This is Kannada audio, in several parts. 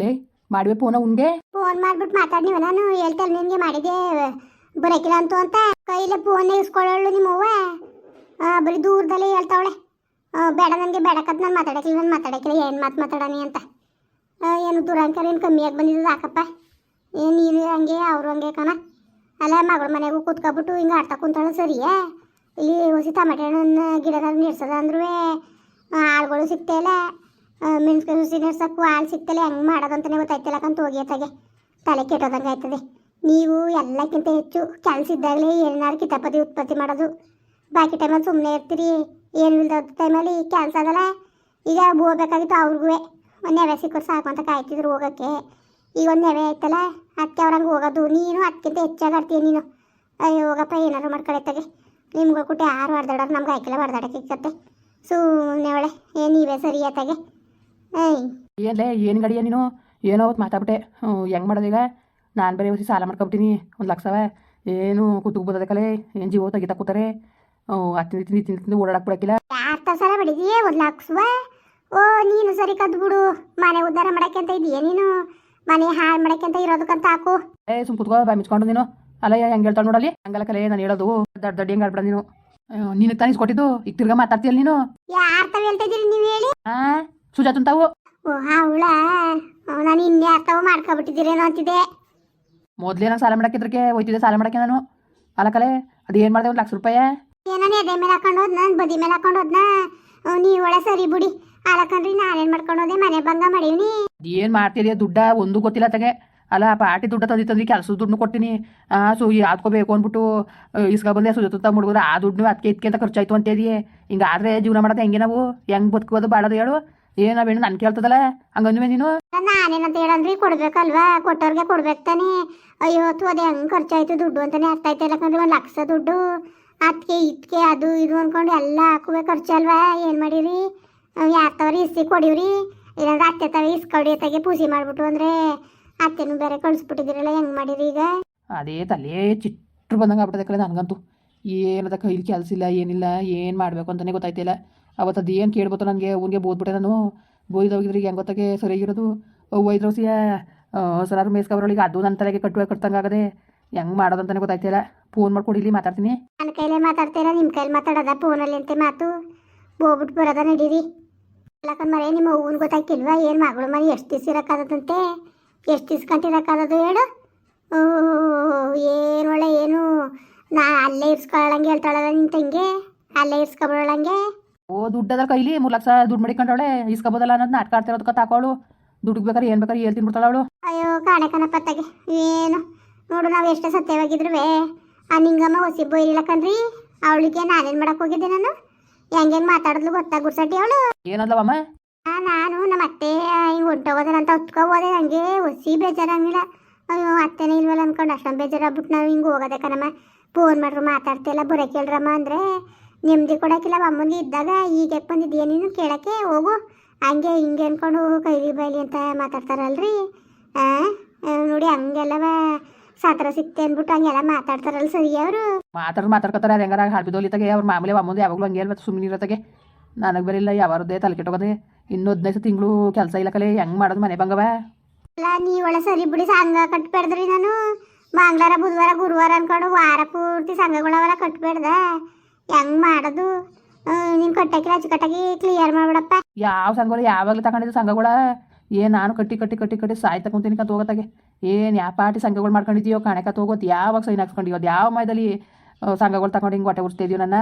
ಲೇ, ಮಾಡುವೆ ಫೋನ ಉನ್ಗೆ? ಫೋನ್ ಮಾಡ್ಬಿಟ್ಟು ಮಾತಾಡ್ನಿವ ನಾನು ಹೇಳ್ತೇನೆ ನಿನ್ಗೆ ಮಾಡಿದೆ ಬರಕಿಲ್ಲ ಅಂತ ಅಂತ. ಕೈಲೇ ಫೋನ್ ಇಸ್ಕೊಳ್ಳೋಳು ನಿಮ್ಮವ್ವ. ಬರೀ ದೂರದಲ್ಲೇ ಹೇಳ್ತಾವಳೆ. ಬೇಡ ನನಗೆ ಬೇಡಕತ್ ನಾನು ಮಾತಾಡಕ್ಕಿಲ್ಲ ನಾನು ಮಾತಾಡಕ್ಕಿಲ್ಲ ಏನು ಮಾತು ಮಾತಾಡೋನಿ ಅಂತ. ಏನು ದುರಂಕಾರ ಏನು ಕಮ್ಮಿಯಾಗಿ ಬಂದಿದ್ದು ಸಾಕಪ್ಪ ಏನು ನೀನು ಹಂಗೆ, ಅವರು ಹಂಗೆ ಕಣ? ಅಲ್ಲ, ಮಗಳ ಮನೆಗೂ ಕೂತ್ಕೊಬಿಟ್ಟು ಹಿಂಗೆ ಆಡ್ತಾ ಕುಂತಾಳು ಸರಿಯೇ? ಇಲ್ಲಿ ಹೊಸಿ ಟಮಾಟೆ ಹಣ್ಣನ್ನು ಗಿಡದಾಗ ನಿಡ್ಸದ ಆಳುಗಳು ಸಿಗ್ತಾಯಿಲ್ಲ ಮೆಣಸ್ಕಾಯಿ ಹುಸಿ ಸೊಪ್ಪು ಆಳು ಸಿಕ್ತಲ್ಲ ಹೆಂಗೆ ಮಾಡೋದಂತಲೇ ಗೊತ್ತಾಯ್ತಲ್ಲ ಕಂತ ಹೋಗಿ ಅತ್ತಾಗೆ ತಲೆ ಕೆಟ್ಟೋದಂಗೆ ಆಯ್ತದೆ. ನೀವು ಎಲ್ಲಕ್ಕಿಂತ ಹೆಚ್ಚು ಕೆಲಸ ಇದ್ದಾಗಲೇ ಏನಾರು ಕಿತಾಪತಿ ಉತ್ಪತ್ತಿ ಮಾಡೋದು. ಬಾಕಿ ಟೈಮಲ್ಲಿ ಸುಮ್ಮನೆ ಇರ್ತೀರಿ. ಏನು ಇಲ್ಲದ ಟೈಮಲ್ಲಿ ಕೆಲಸ ಅದಲ್ಲ. ಈಗ ಹೋಗ್ಬೇಕಾಗಿತ್ತು ಅವ್ರಿಗೂ. ಒಂದು ನೆವೆ ಸಿಕ್ಕರು ಸಾಕು ಅಂತ ಕಾಯ್ತಿದ್ರು ಹೋಗೋಕ್ಕೆ. ಈಗ ಒಂದು ನೆವೆ ಆಯ್ತಲ್ಲ ಅದಕ್ಕೆ ಅವ್ರಂಗೆ ಹೋಗೋದು. ನೀನು ಅದಕ್ಕಿಂತ ಹೆಚ್ಚಾಗಿ ಆಡ್ತೀಯ ನೀನು. ಅಯ್ಯೋ ಹೋಗಪ್ಪ ಏನಾರು ಮಾಡ್ಕೊಳತ್ತಾಗೆ ನಿಮ್ಗೆ ಕೊಟ್ಟು ಯಾರು ಹೊಡೆದಾಡೋರು ನಮ್ಗೆ ಆಯ್ಕಿಲ್ಲ ಹೊಡೆದಾಡಕ್ಕೆ ಸಿಕ್ಕತ್ತೆ ಸುಮ್ಮನೆ ಒಳ್ಳೆ ಏನು ನೀವೇ ಸರಿ ಏಯ್ ಏನ್ಲೇ ಏನು ಗಡಿಯ ನೀನು? ಏನೋ ಅವತ್ತು ಮಾತಾಡ್ಬಿಟ್ಟೆ. ಹೆಂಗೆ ಮಾಡೋದೀಗ ನಾನು ಬೇರೆ ಹೊಸಿ ಸಾಲ ಮಾಡ್ಕೊಬಿಟ್ಟಿನಿ. ಒಂದು ಲಕ್ಷವ ಏನು ಕಲೆ. ಏನು ಜೀವ ತೆಗಿತಾ ಕೂತಾರೆ. ಹತ್ತಿನ ತಿಂದು ತಿಂದು ತಿಂದು ಓಡಾಡಕ್ಕೆ ಬಿಡಕ್ಕಿಲ್ಲ. ಯಾರ ಸಲ ಬಡಿದೀಯೇ ಒಂದು ಲಕ್ಷವ ಓ ನೀನು ಸರಿ ಕದ್ದು ಬಿಡು. ಮನೆ ಉದ್ಧಾರ ಮಾಡಕ್ಕೆ ಅಂತ ಇದೀಯ ನೀನು? ಮನೆ ಹಾಳು ಮಾಡಕ್ಕೆ ಅಂತ ಇರೋದಕ್ಕಂತ ಹಾಕು. ಏ ಸುಮ್ ಕುತ್ಕೋ ಬಾ ಮಿಚ್ಕೊಂಡು ನೀನು. ಅಲ್ಲ ಹೆಂಗ್ ಹೇಳ್ತಾಳೆ ನೋಡಲ್ಲಿ? ಹಂಗಲ್ಲ ಕಲೆ ನಾನು ಹೇಳೋದು. ದೊಡ್ಡ ದೊಡ್ಡ ಹೆಂಗೆ ಆಡ್ಬೇಡ ನೀನು? ನೀನು ತಾನಿಸ್ಕೊಟ್ಟಿದ್ದು ಕೊಟ್ಟಿದ್ದು ಈಗ ತಿರ್ಗಾ ಮಾತಾಡ್ತೀಯಲ್ಲ ನೀನು? ಯಾರ್ ತಾವ್ ಹೇಳ್ತಾ ಇದ್ದೀರಿ ನೀವು ಹೇಳಿ? ಹಾಂ ಸುಜಾತನ್ ತಾವು ಓ ಅವಳ. ನಾನು ಅರ್ಥವ ಮಾಡ್ಕೊಬಿಟ್ಟಿದ್ದೀರೇನೋ ಅಂತಿದೆ. ಮೊದಲೇ ನಾನು ಸಾಲ ಮಾಡಕ್ಕಿದ್ರಕ್ಕೆ ಹೋಯ್ತಿದ್ದೆ ಸಾಲ ಮಾಡಕ್ಕೆ ನಾನು. ಅಲ್ಲ ಕಲೆ ಅದು ಏನು ಮಾಡಿದೆ ಒಂದು ಲಕ್ಷ ರೂಪಾಯಿ? ಏನೋ ಎದೆ ಮೇಲೆ ಹಾಕೊಂಡು ಹೋದ್ನ ಬದಿ ಮೇಲೆ ಹಾಕೊಂಡು ಹೋದ್ನ? ನೀವು ಒಳ್ಳೆ ಸರಿ ಬಿಡಿ. ಅಲಕಂದ್ರಿ ನಾನೇನ್ ಮಾಡ್ಕೊಂಡು ಹೋದೆ? ಮನೆ ಭಂಗ ಮಾಡೀವ್ನಿ. ಏನು ಮಾಡ್ತಿದೀಯ? ದುಡ್ಡ ಒಂದು ಗೊತ್ತಿಲ್ಲ ತಗೆ. ಅಲ್ಲ ಪಾರ್ಟಿ ದುಡ್ಡ ತಂದಿ ತಂದು ಕೆಲಸ ದುಡ್ಡು ಕೊಡ್ತೀನಿ ಆ ಸೊ ಯಾವ್ದ್ಕೋಬೇಕು ಅಂದ್ಬಿಟ್ಟು ಇಸ್ಕ ಬಂದೆ ಸುಜಾತ ಮುಡುಗರು ಆ ದುಡ್ಡು ಅದಕ್ಕೆ ಇದಕ್ಕೆ ಅಂತ ಖರ್ಚಾಯ್ತು ಅಂತಿದೀಯ. ಹಿಂಗಾದ್ರೆ ಜೀವನ ಮಾಡೋದು ಹೆಂಗೆ ನಾವು? ಹೆಂಗೆ ಬದುಕೋದು ಬಾಡೋದು ಹೇಳು. ಏನು ನಾವೇನು ನಾನು ಕೇಳ್ತದಲ್ಲ? ಹಂಗಂದ್ವೆ ನೀನು? ನಾನೇನಂತ ಹೇಳಂದ್ರಿ ಕೊಡ್ಬೇಕಲ್ವಾ? ಕೊಟ್ಟವ್ರಿಗೆ ಕೊಡ್ಬೇಕು ತಾನೇ. ಅಯ್ಯೋ ತು ಅದೇ ಹೆಂಗ್ ಖರ್ಚಾಯ್ತು ದುಡ್ಡು ಅಂತಾನೆ ಅರ್ಥ ಆಯ್ತಾ ಒಂದು ಲಕ್ಷ ದುಡ್ಡು. ಅದಕ್ಕೆ ಇದಕ್ಕೆ ಅದು ಇದು ಅನ್ಕೊಂಡು ಎಲ್ಲ ಹಾಕುವೆ ಖರ್ಚಲ್ವಾ? ಏನು ಮಾಡಿರಿ? ಯಾರ ಇಸಿ ಕೊಡಿವ್ರಿ? ಇಲ್ಲಾಂದ್ರೆ ಅತ್ತೆ ತವ ಇಸ್ಕೊಡಿ ಅತ್ತಾಗೆ ಪೂಜೆ ಮಾಡ್ಬಿಟ್ಟು ಅಂದ್ರೆ ಅತ್ತೆನು ಬೇರೆ ಕಳಿಸ್ಬಿಟ್ಟಿದ್ದೀರಲ್ಲ ಹೆಂಗ್ ಮಾಡಿರಿ ಈಗ? ಅದೇ ತಲೆ ಚಿಟ್ರು ಬಂದಂಗೆ ಆಗ್ಬಿಟ್ಟದೆ ಕಡೆ ನನಗಂತೂ. ಏನದ ಕೈಲಿ ಕೆಲಸ ಇಲ್ಲ ಏನಿಲ್ಲ ಏನು ಮಾಡಬೇಕು ಅಂತಲೇ ಗೊತ್ತಾಯ್ತಿಲ್ಲ ಅವತ್ತು ಅದು ಏನು ಕೇಳ್ಬೋದು ನನಗೆ ಅವನಿಗೆ ಬೋದ್ಬಿಟ್ಟೆ ನಾನು? ಬೋಯ್ದೋಗಿದ್ರೆ ಹೆಂಗೆ ಗೊತ್ತಾಗೆ? ಸರಿಯಾಗಿರೋದು ಒಯ್ದ್ರೋಸಿಯ ಸರಾರು ಮೇಸ್ಕೊಬ್ರೊಳಗೆ ಅದು ನನ್ನ ತಲೆಗೆ ಕಟ್ಟುವ ಕಟ್ಟಂಗಾಗದೆ ಹೆಂಗೆ ಮಾಡೋದಂತಾನೆ ಗೊತ್ತಾಯ್ತಿಲ್ಲ. ಫೋನ್ ಮಾಡ್ಕೊಡಿ ಇಲ್ಲಿ ಮಾತಾಡ್ತೀನಿ. ನನ್ನ ಕೈಲೇ ಮಾತಾಡ್ತೀರಾ? ನಿಮ್ಮ ಕೈಲಿ ಮಾತಾಡೋದ ಫೋನಲ್ಲಿ ಅಂತೆ ಮಾತು? ಹೋಗ್ಬಿಟ್ಟು ಬರೋದ ನಡೀರಿ. ಮರೆ ನಿಮ್ಮ ಹೂವನ್ ಗೊತ್ತಾಯ್ತಿಲ್ವಾ? ಏನು ಮಗಳು ಮನೆ ಎಷ್ಟು ದಿವಸ ಇರೋಕ್ಕಾಗದಂತೆ ಎಷ್ಟು ದಿವ್ಸ ಕಂಟಿರೋಕ್ಕಾಗದು ಹೇಳು. ಏನು ಒಳ್ಳೆ, ಏನು? ನಾ ಅಲ್ಲೇ ಇರ್ಸ್ಕೊಳ್ಳಂಗೆ ಹೇಳ್ತಾಳಲ್ಲ ನಿನ್ನ ತಂಗಿ? ಅಲ್ಲೇ ಇರ್ಸ್ಕೊಬಿಡೋಳಂಗೆ ಓ ದುಡ್ಡದ ಕೈಲಿ ಮೂರ್ ಲಕ್ಷ ದುಡ್ಡು ಮಡಿಕೊಂಡವಳೆ. ಇಸ್ಕೊಬೋದಲ್ಲ ಅನ್ನೋದು ನಾಟಕ ಆಡ್ತಿರೋದಕ್ಕೆ ತಾಕೋಳು ದುಡ್ಡು ಬೇಕಾದ್ರೆ ಏನ್ ಬೇಕಾದ್ರೆ ಹೇಳ್ತೀನಿ ಬಿಡ್ತಾಳೆ ಅವಳು. ಅಯ್ಯೋ ಕಾಣೆ ಪತ್ತಗೆ ಏನು? ನೋಡು ನಾವು ಎಷ್ಟು ಸತ್ಯವಾಗಿದ್ರು ಆ ನಿಂಗಮ್ಮ ಹೊಸಿ ಬೈಲಿಲ್ಲ ಕಣ್ರಿ. ಅವಳಿಗೆ ನಾನೇನ್ ಮಾಡಕ್ ಹೋಗಿದ್ದೆ ನಾನು? ಹೆಂಗೇನ್ ಮಾತಾಡಿದ್ಲು ಗೊತ್ತಾ ಗುರ್ಸಟ್ಟಿ ಅವಳು? ಏನಲ್ಲವಮ್ಮ ನಾನು ನಮ್ಮ ಅತ್ತೆ ಹಿಂಗೆ ಹೊಂಟೋಗೋದಲ್ಲ ಅಂತ ಹೊತ್ಕೊ ಹೋದೆ. ಹಂಗೆ ಹೊಸಿ ಬೇಜಾರಾಗಿಲ್ಲ ಅಯ್ಯೋ ಅತ್ತೆನೇ ಇಲ್ವಲ್ಲ ಅನ್ಕೊಂಡು ಅಷ್ಟೊಂದು ಬೇಜಾರಾಗ್ಬಿಟ್ಟು ನಾವು ಹಿಂಗೆ ಹೋಗೋದೆ ಕಣಮ್ಮ. ಫೋನ್ ಮಾಡ್ರು ಮಾತಾಡ್ತಿಲ್ಲ ಬರೋ ಕೇಳ್ರಮ್ಮ ಅಂದರೆ. ನೆಮ್ಮದಿ ಕೊಡೋಕ್ಕಿಲ್ಲ ಅಮ್ಮನಿಗೆ ಇದ್ದಾಗ ಈಗ ಯಾಕೆ ಬಂದಿದ್ದೀಯ ನೀನು? ಕೇಳೋಕ್ಕೆ ಹೋಗು. ಹಂಗೆ ಹಿಂಗೆ ಅನ್ಕೊಂಡು ಕೈಲಿ ಬೈಲಿ ಅಂತ ಮಾತಾಡ್ತಾರಲ್ರಿ. ನೋಡಿ ಹಂಗೆಲ್ಲವ ಸಾತ್ರ ಸಿಕ್ತೆ ಅಂದ್ಬಿಟ್ಟು ಹಂಗೆಲ್ಲ ಮಾತಾಡ್ತಾರಲ್ಲ ಸರಿ ಅವರು. ಮಾತಾಡ್ ಮಾತಾಡ್ಕೊತಾರೆ ಅದು ಹೆಂಗಾರ ತಗೆ ಅವ್ರ ಮಾಮೂಲಿ ಅಮ್ಮಂದು ಯಾವಾಗಲೂ ಹಂಗೆ ಹೇಳ್ಬೇಕು ಸುಮ್ಮನೆ ಇರೋತಗೆ ನನಗೆ ಬರಿಲ್ಲ ಯಾವಾರದೇ ತಲೆ ಕೆಟ್ಟೋಗದೆ. ಇನ್ನೂ ಹದಿನೈದು ತಿಂಗಳು ಕೆಲಸ ಇಲ್ಲ ಕಲೆ ಹೆಂಗೆ ಮಾಡೋದು ಮನೆ ಬಂಗವ ಅಲ್ಲ ನೀ ಒಳ್ಳೆ ಸರಿ ಬಿಡಿ ಸಂಘ ಕಟ್ಬೇಡ್ದ್ರಿ ನಾನು. ಮಂಗಳವಾರ ಬುಧವಾರ ಗುರುವಾರ ಅನ್ಕೊಂಡು ವಾರ ಪೂರ್ತಿ ಸಂಘಗಳವೆಲ್ಲ ಕಟ್ಬೇಡ್ದ. ಹೆಂಗ್ ಮಾಡೋದು? ಕಟ್ಟಾಕಿ ಕ್ಲಿಯರ್ ಮಾಡ್ಬಿಡಪ್ಪ. ಯಾವ ಸಂಘಗಳು, ಯಾವಾಗಲೂ ತಗೊಂಡಿದ್ದು ಸಂಘಗಳ? ಏ, ನಾನು ಕಟ್ಟಿ ಕಟ್ಟಿ ಕಟ್ಟಿ ಕಟ್ಟಿ ಸಾಯ್ ತಗೊಂತೀನಿ ಕತ್ ಹೋಗತ್ತಾಗೆ ಏನು ಯಾವ ಪಾರ್ಟಿ ಸಂಘಗಳು ಮಾಡ್ಕೊಂಡಿದ್ಯೋ ಕಾಣಕ ತಗೋತಿ. ಯಾವಾಗ ಸೈನ್ ಹಾಕ್ಸ್ಕೊಂಡಿಯೋ? ಅದು ಯಾವ ಮಯದಲ್ಲಿ ಸಂಘಗಳು ತಗೊಂಡು ಹಿಂಗೆ ಹೊಟ್ಟೆ ಉಡ್ಸ್ತಿದ್ಯೋ ನನ್ನ?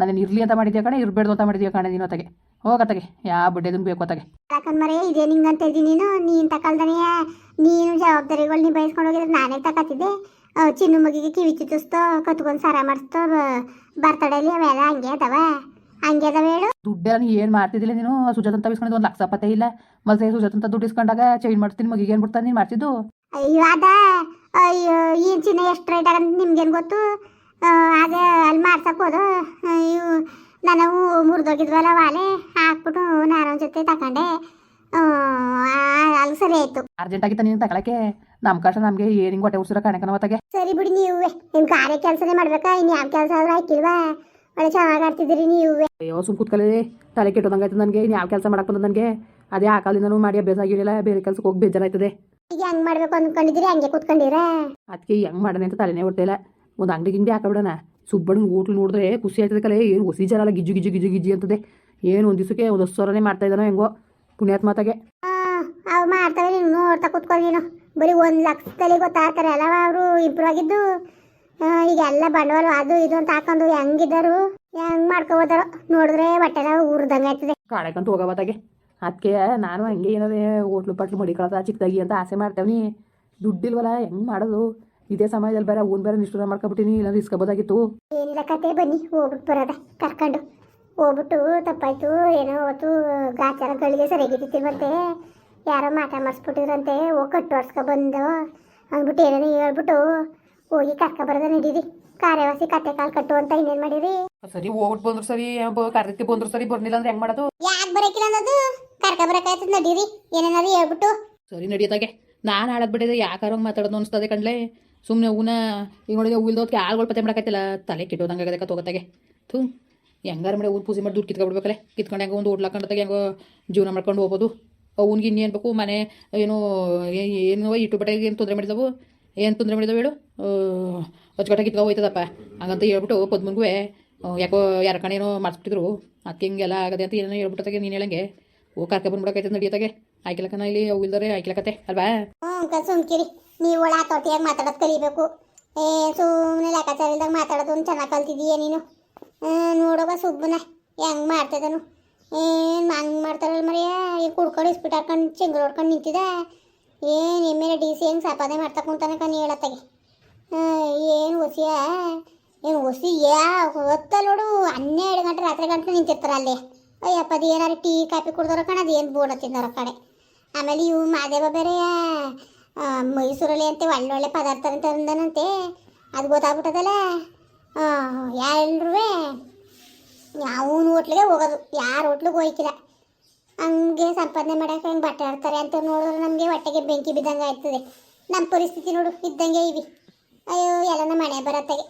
ನಾನು ಇರ್ಲಿ ಅಂತ ಮಾಡಿದ್ಯಾ ಕಣೆ? ಇರಬೇಡ್ದು ಅಂತ ಮಾಡಿದ್ಯಾ ಕಣೆ ನೀನು ಹೋಗತ್ತಾಗೆ ಯಾವ ಬಡ್ಡೆ ಬೇಕು ಹೊತ್ತಾಗೆ ಯಾಕಂದ್ರೆ ಇದೇ ನಿಂಗಂತ ಇದ್ದೀನಿ ನೀನು. ನೀನು ತಕಲ್ದನೆ ನೀನು ಜವಾಬ್ದಾರಿಗಳು ನಿಭಾಯಿಸ್ಕೊಂಡು ಹೋಗಿದ್ರೆ ನಾನೇ ತಕತ್ತಿದ್ದೆ. ಚಿನ್ನು ಮಗಿಗೆ ಕಿವಿ ಚುಚ್ಚಿಸ್ತೋ ಕತ್ಕೊಂಡು ಸರ ಮಾಡಿಸ್ತೋ ಬರ್ತಡೇಲಿ ಅವೆಲ್ಲ ಹಂಗೆ ಅದಾವ. ಹಂಗೆ ಅದಾವ ಹೇಳು. ದುಡ್ಡೆಲ್ಲ ನೀ ಏನು ಮಾಡ್ತಿದ್ದಿಲ್ಲ ನೀನು? ಸುಜಾತ ಅಂತ ಒಂದು ಲಕ್ಷ ಪತ್ತೆ ಇಲ್ಲ. ಮತ್ತೆ ಸುಜಾತ ಅಂತ ದುಡ್ಡು ಇಸ್ಕೊಂಡಾಗ ಚೇಂಜ್ ಮಾಡ್ತೀನಿ ಮಗಿಗೆ ಏನು ಬಿಡ್ತಾನೆ ನೀನು ಮಾಡ್ತಿದ್ದು? ಅಯ್ಯೋ ಅದ ಅಯ್ಯೋ ಈ ಚಿನ್ನ ಎಷ್ಟು ರೇಟ್ ಆಗಂತ ನಿಮ್ಗೇನು ಗೊತ್ತು? ಅದೇ ಅಲ್ಲಿ ಮಾಡ್ಸಕ್ಕೆ ಹೋದು. ಅಯ್ಯೋ ನನವು ಮುರಿದೋಗಿದ್ವಲ್ಲ ವಾಲೆ ಹಾಕ್ಬಿಟ್ಟು ನಾನೊಂದು ಜೊತೆ ತಕೊಂಡೆ. ಅಲ್ಲಿ ಸರಿ ಆಯ್ತು. ಅರ್ಜೆಂಟ್ ಆಗಿತ್ತ ನೀನು ತಗೊಳಕ್ಕೆ? ನಮ್ಮ ಕಷ್ಟ ನಮ್ಗೆ ಏನು ಹಿಂಗೆ ಹೊಟ್ಟೆ ಉಸಿರ ಕಣಕನ ಹೊತ್ತಾಗೆ ಸರಿ ಬಿಡಿ ನೀವೇ ನಿಮ್ಮ ಕಾರ್ಯ ಕೆಲಸನೇ ಮಾಡ್ಬೇಕಾ? ಇನ್ನು ಯಾವ ಕೆಲಸ ಆದ್ರೂ ಒಳ್ಳೆ ಚೆನ್ನಾಗಿ ಆಡ್ತಿದ್ದೀರಿ ನೀವೇ. ಅಯ್ಯೋ ಸುಮ್ ಕೂತ್ಕಲೇ ತಲೆ ಕೆಟ್ಟೋದಂಗೆ ಆಯ್ತು ನನಗೆ. ಇನ್ನು ಯಾವ ಕೆಲಸ ಮಾಡಕ್ ಬಂದ ನನಗೆ? ಅದೇ ಆ ಕಾಲದಿಂದ ಮಾಡಿ ಅಭ್ಯಾಸ ಆಗಿರಲಿಲ್ಲ ಬೇರೆ ಕೆಲ್ಸಕ್ಕೆ ಹೋಗಿ ಬೇಜಾರಾಯ್ತದೆ. ಈಗ ಹೆಂಗ್ ಮಾಡ್ಬೇಕು ಅಂದ್ಕೊಂಡಿದ್ದೀರಿ? ಹಂಗೆ ಕೂತ್ಕೊಂಡಿರ? ಅದಕ್ಕೆ ಹೆಂಗ್ ಮಾಡೋಣ ಅಂತ ತಲೆನೇ ಹೊಡ್ತಿಲ್ಲ ಒಂದು ಅಂಗಡಿ ಗಿಂಡಿ ಹಾಕಬಿಡೋಣ. ಸುಬ್ಬಣ್ಣನ ಹೋಟ್ಲು ನೋಡಿದ್ರೆ ಖುಷಿ ಆಯ್ತದೆ ಕಲೆ. ಏನು ಹೊಸಿ ಜನ ಅಲ್ಲ ಗಿಜ್ಜು ಗಿಜ್ಜು ಗಿಜ್ಜು ಗಿಜ್ಜಿ ಅಂತದೆ. ಏನು ಒಂದು ದಿವಸಕ್ಕೆ ಒಂದು ಹತ್ತು ಸಾವಿರನೇ ಮಾಡ್ತಾ ಇದ್ದಾನೋ ಹೆಂಗೋ ಪುಣ್ಯಾತ್ಮತಾಗೆ ಅವು ಮಾಡ್ತಾವೆ ನೀನು ನೋಡ್ತಾ ಕೂತ್ಕೊಂಡು ನೀನು. ಬರೀ ಒಂದು ಲಕ್ಷದಲ್ಲಿ ಗೊತ್ತಾಗ್ತಾರೆ ಅಲ್ಲವ ಅವರು ಇಬ್ರು ಆಗಿದ್ದು. ಈಗ ಎಲ್ಲ ಬಂಡವಾಳ ಅದು ಇದು ಅಂತ ಹಾಕೊಂಡು ಹೆಂಗಿದ್ದಾರು? ಹೆಂಗ್ ಮಾಡ್ಕೋಬೋದಾರೋ ನೋಡಿದ್ರೆ ಬಟ್ಟೆ ಉರ್ದಂಗೆ ಆಯ್ತದೆ ಕಾಳಕ್ಕಂತ ಹೋಗಬತ್ತಾಗೆ ಅದಕ್ಕೆ ನಾನು ಹಂಗೆ ಏನಾದ್ರೆ ಹೋಟ್ಲು ಪಟ್ಲು ಮಡಿಕೊಳ್ಳೋದ ಚಿಕ್ಕದಾಗಿ ಅಂತ ಆಸೆ ಮಾಡ್ತೇವ್ನಿ. ದುಡ್ಡಿಲ್ವಲ್ಲ ಹೆಂಗೆ ಮಾಡೋದು? ಇದೇ ಸಮಯದಲ್ಲಿ ಬೇರೆ ಓನ್ ಬೇರೆ ನಿಷ್ಠುರ ಮಾಡ್ಕೊಬಿಟ್ಟಿನಿ ಇಲ್ಲಾಂದ್ರೆ ಇಸ್ಕೋಬೋದಾಗಿತ್ತು. ಏನಿಲ್ಲ ಕತೆ ಬನ್ನಿ ಹೋಗ್ಬಿಟ್ಟು ಬರೋದ ಕರ್ಕೊಂಡು. ಹೋಗ್ಬಿಟ್ಟು ತಪ್ಪಾಯ್ತು ಏನೋ ಅವತ್ತು ಗಾಚಾರ ಗಳಿಗೆ ಸರಿಯಾಗಿತ್ತು ಮತ್ತೆ ಯಾರೋ ಮಾಟ ಮಾಡಿಸ್ಬಿಟ್ಟಿದ್ರಂತೆ ಹೋಗಿ ಕಟ್ಟು ಹೊಡ್ಸ್ಕೊ ಬಂದು. ಅಂದ್ಬಿಟ್ಟು ಏನೇನೋ ಹೇಳ್ಬಿಟ್ಟು ಹೋಗಿ ಕರ್ಕೊ ಬರೋದ ನಡೀರಿ ಕಾರ್ಯವಾಸಿ ಕತೆ ಕಾಲ್ ಕಟ್ಟು ಅಂತ ಇನ್ನೇನ್ ಮಾಡಿರಿ? ಸರಿ ಹೋಗ್ಬಿಟ್ಟು ಬಂದ್ರು ಸರಿ ಕರ್ತಿ ಬಂದ್ರು ಸರಿ ಬರ್ಲಿಲ್ಲ ಅಂದ್ರೆ ಹೆಂಗ್ ಮಾಡೋದು? ಯಾಕೆ ಬರಕಿಲ್ಲ ಅನ್ನೋದು? ಕರ್ಕ ಬರೋಕಾಯ್ತದ ನಡೀರಿ ಏನೇನಾದ್ರು ಹೇಳ್ಬಿಟ್ಟು. ಸರಿ ನಡೀತಾಗೆ ನಾನು ಹಾಳದ್ ಬಿಟ್ಟಿದೆ ಯಾಕಾರ ಮಾತಾಡೋದು ಅನ್ಸ್ತದೆ ಕಣ್ಲೆ. ಸುಮ್ಮನೆ ಹೂನ ಈಗ ನೋಡಿದ್ರೆ ಹೂ ಇಲ್ದೋದಕ್ಕೆ ಆಳ್ಗಳು ಪತ್ತೆ ಮಾಡಕತ್ತಿಲ್ಲ ತಲೆ ಕೆಟ್ಟೋದಂಗೆ ಆಗದಕ್ಕೆ ತಗೋತಾಗೆ ಥೂ, ಹೆಂಗಾರ ಮಾಡಿ ಊರು ಪೂಜೆ ಮಾಡಿ ದುಡ್ಡು ಕಿತ್ಕೊಬಿಡ್ಬೇಕಲ್ಲ. ಕಿತ್ಕೊಂಡು ಹೆಂಗೋ ಒಂದು ಹೋಟ್ಲಾಕೊಂಡಾಗ ಹೆಂಗೋ ಜೀವನ ಮಾಡ್ಕೊಂಡು ಹೋಗ್ಬೋದು. ಅವ್ನಿಗೆ ಇನ್ನೇನು ಬೇಕು, ಮನೆ, ಏನು ಏನು ಇಟ್ಟು ಬಟ್ಟೆಗೆ ಏನು ತೊಂದರೆ ಮಾಡಿದವು? ಏನು ತೊಂದರೆ ಮಾಡಿದವು ಹೇಳು? ಹೊಚ್ಕಟ್ಟ ಕಿತ್ಕೊ ಹೋಯ್ತದಪ್ಪ. ಹಂಗಂತ ಹೇಳ್ಬಿಟ್ಟು ಪದ್ಮನ್ಗೂ ಯಾಕೋ ಯಾರ ಕಣ ಏನೋ ಮಾಡಿಸ್ಬಿಟ್ಟಿದ್ರು. ಅದಕ್ಕೆ ಹಿಂಗೆಲ್ಲ ಆಗದೆ ಅಂತ ಏನೋ ಹೇಳ್ಬಿಟ್ಟತಾಗೆ ನೀನು ಹೇಳಂಗೆ. ಓ ಕರ್ಕ ಬಂದ್ಬಿಡಕೈತೆ ನಡಿಯತ್ತಾಗೆ. ಆಯ್ಕೆಲಕ್ಕನ ಇಲ್ಲಿ ಅವು ಇಲ್ದರೆ ಆಯ್ಕಿಲಕತೆ ಅಲ್ವಾ? ನೀವು ಒಳ ತೊಟ್ಟಿಯಾಗಿ ಮಾತಾಡೋದು ಕಲಿಬೇಕು. ಏ ಸುಮ್ಮನೆ ಲೆಕ್ಕಾಚಾರ ಇಲ್ದಾಗ ಮಾತಾಡೋದು ಚೆನ್ನಾಗಿ ಕಲ್ತಿದೀಯ ನೀನು? ನೋಡೋಗ ಸುಬ್ಬನ ಹೆಂಗೆ ಮಾಡ್ತಿದ್ದನು ಏನು ಹಂಗೆ ಮಾಡ್ತಾರಲ್ಲ ಮರಿಯ ಈಗ ಕುಡ್ಕೊಂಡು ಇಸ್ಪಿಟ್ ಹಾಕೊಂಡು ಚೆಂಗಲ್ ಹೊಡ್ಕೊಂಡು ನಿಂತಿದೆ? ಏನು ಎಮ್ಮೆಲೆ ಡಿ ಸಿ ಹೆಂಗೆ ಸಂಪಾದನೆ ಮಾಡ್ತಾ ಕುಂತಾನೆ ಕಣ್ಣು ಹೇಳತ್ತಾಗೆ? ಏನು ಹೊಸಿಯ ಏನು ಹೊಸಿ ಯಾ ಹೊತ್ತಲ್ಲಿ ನೋಡು, ಹನ್ನೆರಡು ಗಂಟೆ, ರಾತ್ರಿ ಗಂಟೆ ನಿಂತಿರ್ತಾರೆ ಅಲ್ಲಿ. ಅಯ್ಯಪ್ಪ ಅದು ಏನಾರು ಟೀ, ಕಾಫಿ ಕುಡ್ದಾರ ಕಣ ಅದು ಏನು ಬೋಡ ಕಡೆ ಆಮೇಲೆ ಇವು ಮಾದೇವ ಬೇರೆ ಮೈಸೂರಲ್ಲಿ ಅಂತೆ ಒಳ್ಳೊಳ್ಳೆ ಪದಾರ್ಥ ತಂದನಂತೆ ಅದು ಗೊತ್ತಾಗ್ಬಿಟ್ಟದಲ್ಲ? ಎಲ್ಲರೂ ಯಾವನ ಹೋಟ್ಲಿಗೆ ಹೋಗೋದು. ಯಾರು ಹೋಟ್ಲಿಗೆ ಹೋಯ್ಕಿಲ್ಲ. ಹಂಗೆ ಸಂಪಾದನೆ ಮಾಡೋಕೆ ಹಂಗೆ ಬಟ್ಟೆ ಆಡ್ತಾರೆ ಅಂತ ನೋಡಿದ್ರೆ ನಮಗೆ ಹೊಟ್ಟೆಗೆ ಬೆಂಕಿ ಬಿದ್ದಂಗೆ ಆಯ್ತದೆ ನಮ್ಮ ಪರಿಸ್ಥಿತಿ ನೋಡು ಇದ್ದಂಗೆ ಇವಿ. ಅಯ್ಯೋ ಎಲ್ಲನ ಮನೆ ಬರತ್ತಾಗೆ.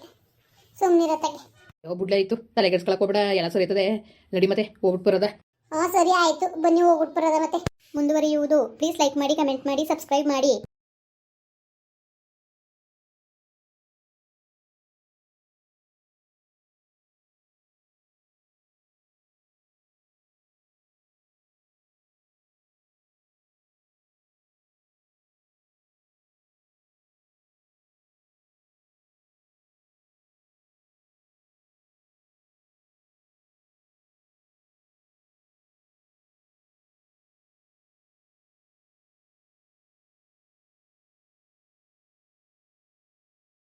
ಸುಮ್ಮನಿರತ್ತಾಗೆ ಹೋಗ್ಬಿಡ್ಲಾಯ್ತು ಬುಡ್ಲೆ ಆಯಿತು. ತಲೆ ಕೆಡ್ಸ್ಕೊಳಕ್ ಹೋಗ್ಬೇಡ ಎಲ್ಲ ಸರಿ ಆಯ್ತದೆ ನಡಿ ಮತ್ತೆ ಹೋಗ್ಬಿಟ್ಟು ಬರೋದ. ಹಾಂ ಸರಿ ಆಯಿತು. ಬನ್ನಿ ಹೋಗ್ಬಿಟ್ಟು ಬರೋದ ಮತ್ತೆ. ಮುಂದುವರಿಯುವುದು. ಪ್ಲೀಸ್ ಲೈಕ್ ಮಾಡಿ ಕಮೆಂಟ್ ಮಾಡಿ ಸಬ್ಸ್ಕ್ರೈಬ್ ಮಾಡಿ.